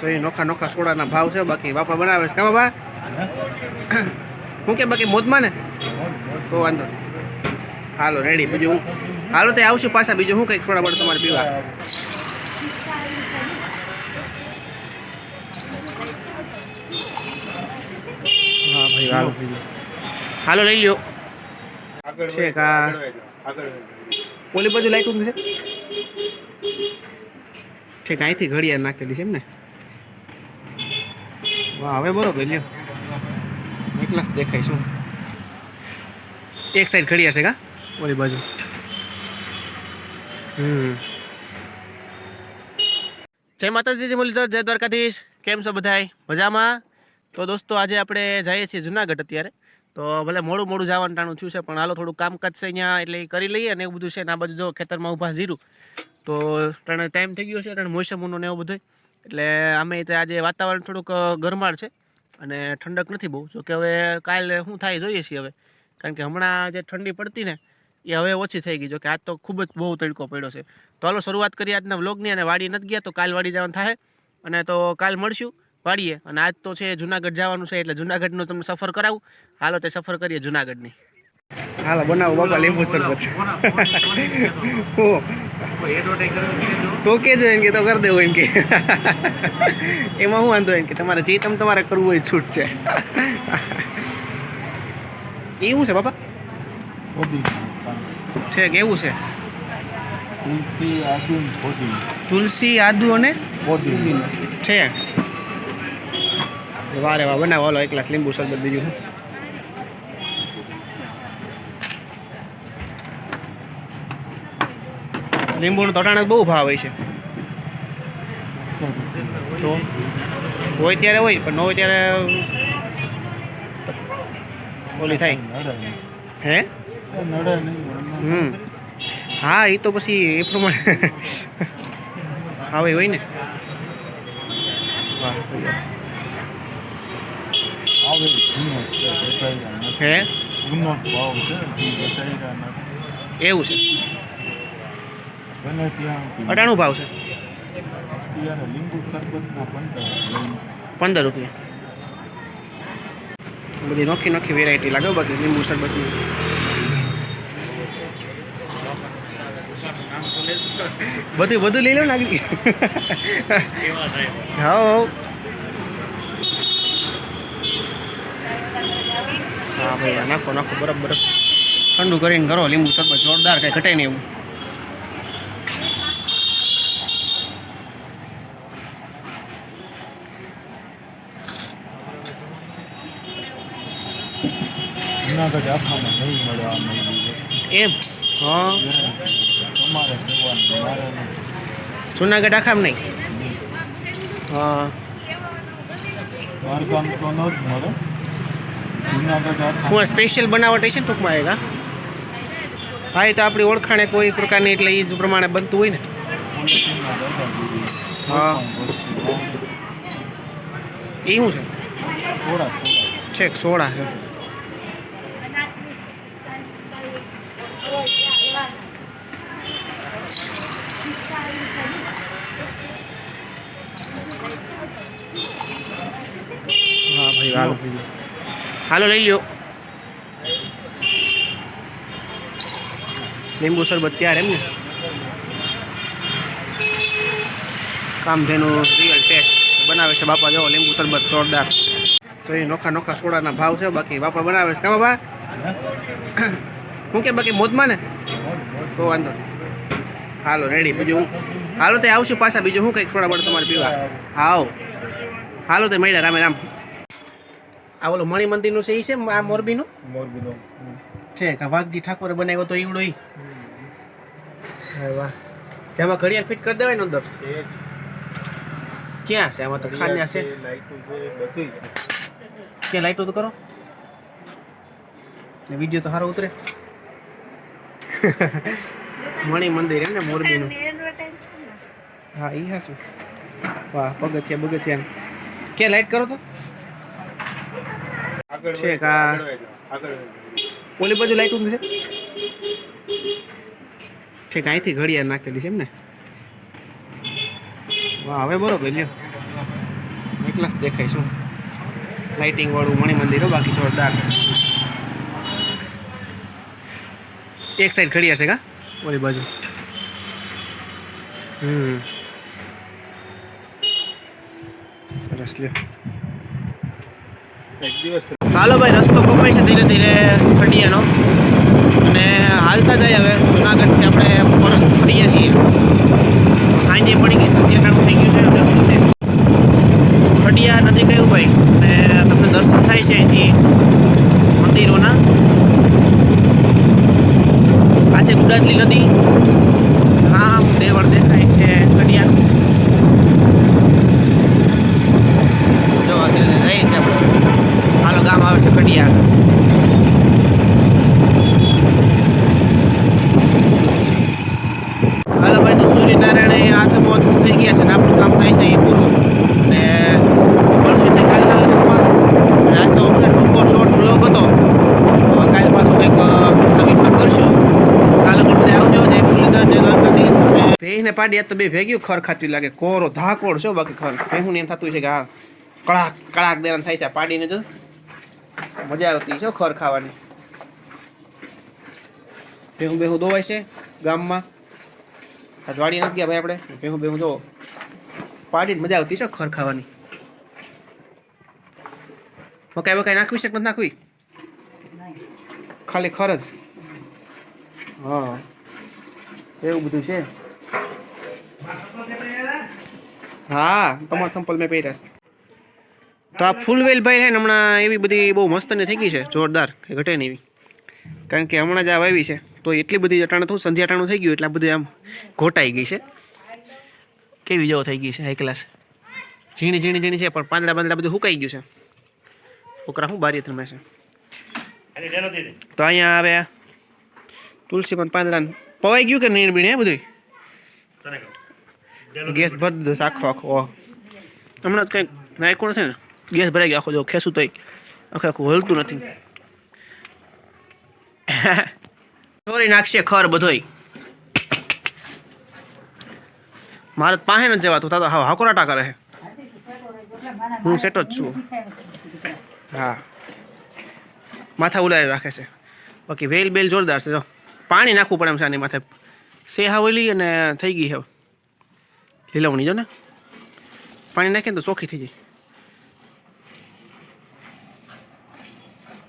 તો એ નોખા નોખા સોડાના ભાવ છે બાકી બાપા બનાવે છે. કા બાપા? હું કે બાકી મોજમાં ને? તો વાંધો. હાલો રેડી બીજું હું હાલો તે આવશું પાછા. બીજું હું કંઈક સોડા બળ તમારે પીવા. હા ભાઈ હાલો. હાલો લઈ લ્યો. છે કા? ઓલી બાજુ લાઈટ છે? ઠીક અહીંથી ઘડિયાળ નાખેલી છે એમ ને? હવે બરોબર લ્યો. એકલા જ દેખાય શું? એક સાઈડ ખડી હશે કા? ઓલી બાજુ. હમ. જય માતાજી, જય મુરલીધર, જય દ્વારકાધીશ. કેમ છો બધાય? મજામાં? તો દોસ્તો, આજે આપણે જઈએ છીએ જુનાગઢ અત્યારે. તો ભલે મોડું મોડું જવાનું ટાણું થયું છે, પણ હાલો થોડું કામકાજ છે અહીંયા, એટલે કરી લઈએ અને એવું બધું છે. ને આ બાજુ જો ખેતરમાં ઊભા જીરું. તો ટાણે ટાઈમ થઈ ગયો છે ટાણે મોસમનો ને એવું બધું એટલે અમે તે આજે વાતાવરણ થોડુંક ગરમાળ છે અને ઠંડક નથી બહુ. જોકે હવે કાલે શું થાય જોઈએ છીએ હવે. કારણ કે હમણાં જે ઠંડી પડતી ને એ હવે ઓછી થઈ ગઈ. જોકે આજ તો ખૂબ જ બહુ તડકો પડ્યો છે. તો હાલો શરૂઆત કરીએ આજના વ્લોગની અને વાડી નથી ગયા તો કાલ વાડી જવાનું થાય. અને તો કાલ મળશું વાડીએ. અને આજ તો છે જુનાગઢ જવાનું છે એટલે જુનાગઢનો તમને સફર કરાવું. હાલો તે સફર કરીએ જુનાગઢની. હાલો બનાવો બાપા લીંબુ શરબત તો કેજો એમ કે તો કરી દેવું એમ કે. એમાં હું વાંધો એમ કે તમારે જે તમે તમારે કરવું હોય છૂટ છે. એવું છે બાપા? છે કેવું છે? તુલસી આદુ તુલસી આદુ અને છે. વારે વાહ બનાવો હાલો એક ગ્લાસ લીંબુ શરબત બીજું લીંબુનો તોટાણે બહુ ભાવ હોય છે. તો હોય ત્યારે હોય પણ ન હોય ત્યારે ઓલી થાય. હે? હમ. હા એ તો પછી એ પ્રમાણે આવે હોય ને. હે? એવું છે. અટાણું ભાવ છે. પંદર રૂપિયા. બધી નોખી નોખી વેરાયટી લાગે બાકી લીંબુ શરબતની બધું બધું લઈ લો ને આગળ. હા હા. ભાઈ નાખો નાખો બરફ બરફ ઠંડુ કરીને કરો લીંબુ શરબત જોરદાર કઈ ઘટે નહીં એવું. જુનાગઢ આખામાં નહીં મળે આ એમ? હા. તમારે જવાનું મારે જુનાગઢ આખામ નહીં? હા. મારે ગામ તો ન જ મળે. જુનાગઢ આખા હું સ્પેશિયલ બનાવટ હશે ને ટૂંકમાં એક હા? હા એ તો આપણી ઓળખાણે કોઈ પ્રકારની એટલે એ જ પ્રમાણે બનતું હોય ને. હા. એ શું છે? સોડા છે હા ભાઈ હાલો. હાલો લઈ લ્યો. લીંબુ શરબત તૈયાર એમ ને? કામધેનું રિયલ ટેસ્ટ બનાવે છે બાપા જો લીંબુ શરબત જોરદાર. તો એ નોખા નોખા સોડાના ભાવ છે બાકી બાપા બનાવે છે. કા બાપા? હું? કે બાકી મોજમાં ને? તો વાંધો નહીં. હાલો રેડી બીજું હું હાલો તે આવશું પાછા. બીજું હું કંઈક થોડા બળ તમારે પીવા. આવો હાલો તે મળ્યા. રામે રામ. આ ઓલો મણિ મંદિરનું છે એ છે આ મોરબીનું? મોરબીનો. છે કે વાઘજી ઠાકોરે બનાવ્યો તો ઈવડો ઈ. વાહ. તેમાં ઘડિયાળ ફિટ કરી દેવાય ને અંદર? ક્યાં છે? આમાં તો ખાન્યા છે. ક્યાં લાઈટો તો કરો? વીડિયો તો સારો ઉતરે. મણિ મંદિર એમ ને મોરબીનું. હા ઈ હાસું. વાહ પગથિયા બગથિયા ક્યાં લાઈટ કરો તો? આગળ છે કા? આગળ ઓલી બાજુ લાઈટ છે? ઠીક અહીંથી ઘડિયાળ નાખેલી છે એમ ને? વાહ હવે બરોબર લ્યો. એકલાસ દેખાય શું લાઇટિંગ વાળું મણિ મંદિર હો બાકી જોરદાર. એક સાઈડ ખડી હશે કા? ઓલી બાજુ. હમ. સરસ લ્યો. એક દિવસ. ચાલો ભાઈ રસ્તો કપાય છે ધીરે ધીરે ખડિયાનો અને હાલતા જાય હવે જુનાગઢથી આપણે પરત ફરીએ છીએ સાંજે પડી ગઈ સંધ્યાટાણું થઈ ગયું છે એટલે બધું છે ખડિયા નજીક આવ્યું ભાઈ અને તમને દર્શન થાય છે અહીંથી મંદિરોના ગુડાદલી નદી. હા દેવળ દેખાય છે કડિયાનું. જો ધીરે જઈએ છીએ ગામ આવે છે કડિયા હાલો ભાઈ, તો સૂર્યનારાયણ આથમ ઓથમ થઈ ગયા છે ને આપણું કામ થાય છે એ પૂરું. ને મળશું તે કાલના લેખમાં અને આજ તો અમને ટૂંકો શોર્ટ બ્લોગ હતો કાલે પાછું કંઈક નવીનમાં કરશું કાલે બધે આવજો જય મુરલીધર જય દ્વારકાધીશ ભેંસને પાડી તો બે ભેગ્યું ખર ખાતું લાગે. કોરો ધાકોડ છે બાકી ખર. ભેહું એમ થતું છે કે હા કડાક કડાક દેરાન થાય છે પાડીને જો. મજા આવતી છે ખર ખાવાની. ભેહું બેહું દોવાય છે ગામમાં. અજવાડી વાડી નથી ગયા ભાઈ આપણે. ભેહું બેહું દો પાડીને મજા આવતી છે ખર ખાવાની. મકાઈ બકાઈ નાખવી છે નથી નાખવી? ખાલી ખર જ? હા. એવું બધું છે? હા, તમારા સંપલ મેં પહેર્યા છે. તો આ ફૂલવેલ ભાઈ છે ને હમણાં એવી બધી બહુ મસ્ત ને થઈ ગઈ છે, જોરદાર, કંઈ ઘટે નહીં એવી. કારણ કે હમણાં જ આ વાવી છે, તો એટલી બધી અટાણું થયું, સંધ્યા અટાણું થઈ ગયું, એટલે આ બધું આમ ઘોટાઈ ગઈ છે. કેવી જેવો થઈ ગઈ છે હાઈ ક્લાસ ઝીણી ઝીણી ઝીણી છે, પણ પાંદડા પાંદડા બધું સુકાઈ ગયું છે. છોકરા શું બારી થમે છે? તો અહીંયા આવે તુલસી પણ પાંદડા પવાઈ ગયું કે નીણ બીણ હે બધું ગેસ ભરી દીધો આખો આખો હમણાં કંઈક નાખ્યું છે ને, ગેસ ભરાઈ ગયો આખો જો ખેસું તો આખું આખું હલતું નથી. ચોરી નાખશે ખર બધોય. મારે પાસે જવા જવાતું તા તો હા હાકોરાટા કરે છે. હું સેટો જ છું. હા. માથા ઉલારી રાખે છે. બાકી વેલ બેલ જોરદાર છે, જો. પાણી નાખવું પડે એમ છે આની માથે. સેહા ઓલી અને થઈ ગઈ હવે લીલવણી જો ને. પાણી નાખીને તો ચોખ્ખી થઈ જાય.